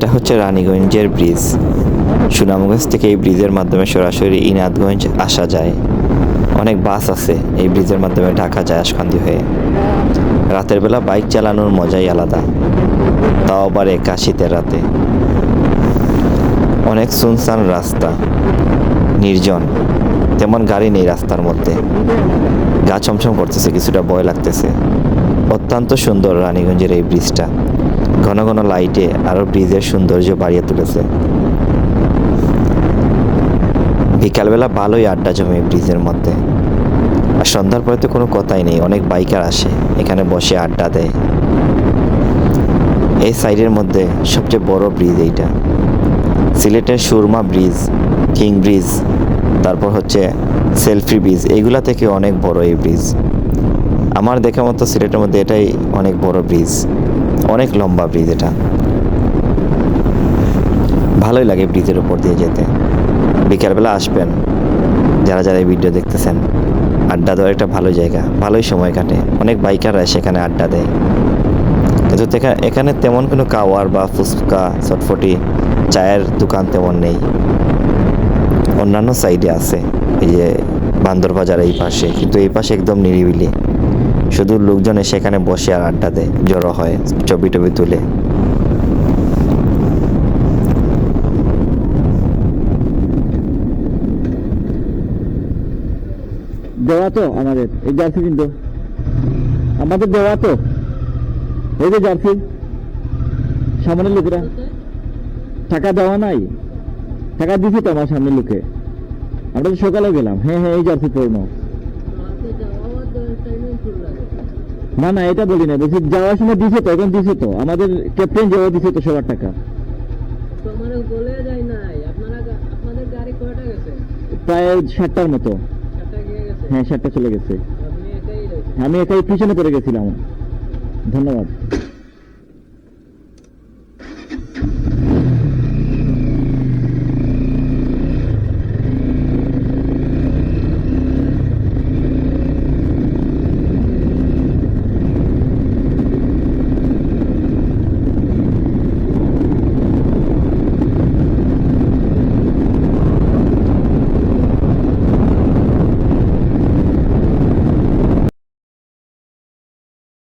এটা হচ্ছে রানীগঞ্জের ব্রিজ। সুনামগঞ্জ থেকে এই ব্রিজের মাধ্যমে সরাসরি ইনাদগঞ্জ আসা যায়। অনেক বাস আছে এই ব্রিজের মাধ্যমে ঢাকা যায় আশকান্দি হয়ে। রাতের বেলা বাইক চালানোর মজাই আলাদা। তাও আবার একা শীতের রাতে। অনেক সুনসান রাস্তা। নির্জন। তেমন গাড়ি নেই রাস্তার মধ্যে। গা ছমছম করতেছে, কিছুটা ভয় লাগতেছে। অত্যন্ত সুন্দর রানীগঞ্জের এই ব্রিজটা। ঘন ঘন লাইটে আরও ব্রিজের সৌন্দর্য বাড়িয়ে তুলেছে। বিকালবেলা ভালোই আড্ডা জমে ব্রিজের মধ্যে। আর সন্ধ্যার পরে তো কোনো কথাই নেই, অনেক বাইকার আসে, এখানে বসে আড্ডা দেয়। এই সাইডের মধ্যে সবচেয়ে বড় ব্রিজ এইটা। সিলেটের সুরমা ব্রিজ, কিং ব্রিজ, তারপর হচ্ছে সেলফি ব্রিজ এইগুলা থেকে অনেক বড় এই ব্রিজ। আমার দেখা মতো সিলেটের মধ্যে এটাই অনেক বড় ব্রিজ। অনেক লম্বা ব্রিজ এটা। ভালোই লাগে ব্রিজের উপর দিয়ে যেতে। বিকালবেলা আসবেন, যারা যারা এই ভিডিও দেখতেছেন। আড্ডা দেওয়ার একটা ভালো জায়গা, ভালোই সময় কাটে। অনেক বাইকাররা সেখানে আড্ডা দেয়। কিন্তু এখানে তেমন কোনো কাওয়ার বা ফুচকা চটফটি চায়ের দোকান তেমন নেই। অন্যান্য সাইডে আছে, এই যে বান্দর বাজার এই পাশে। কিন্তু এই পাশে একদম নিরিবিলি। শুধু লোকজন সেখানে বসে আর আড্ডা দেয়, জড়ো হয়, ছবি টবি তুলে। দেওয়া তো আমাদের, এই জার্সি কিন্তু। আমাদের দেওয়া তো। এই যে জার্সি, সামনের লোকেরা। টাকা দেওয়া নাই। টাকা দিছি তো আমার সামনের লোকে। আমরা তো সকালে গেলাম। হ্যাঁ হ্যাঁ এই জার্সি পড়নো না না এটা বলি না। বলছি যাওয়ার সময় দিছে তো এখন দিছে তো। আমাদের ক্যাপ্টেন যাওয়া দিছে তো সবার টাকা। বলে যায় নাই। আপনারা আপনাদের গাড়ি কয়টা গেছে? প্রায় সাতটার মতো। হ্যাঁ সাতটা চলে গেছে। আমি একাই পিছনে পড়ে গেছিলাম। ধন্যবাদ।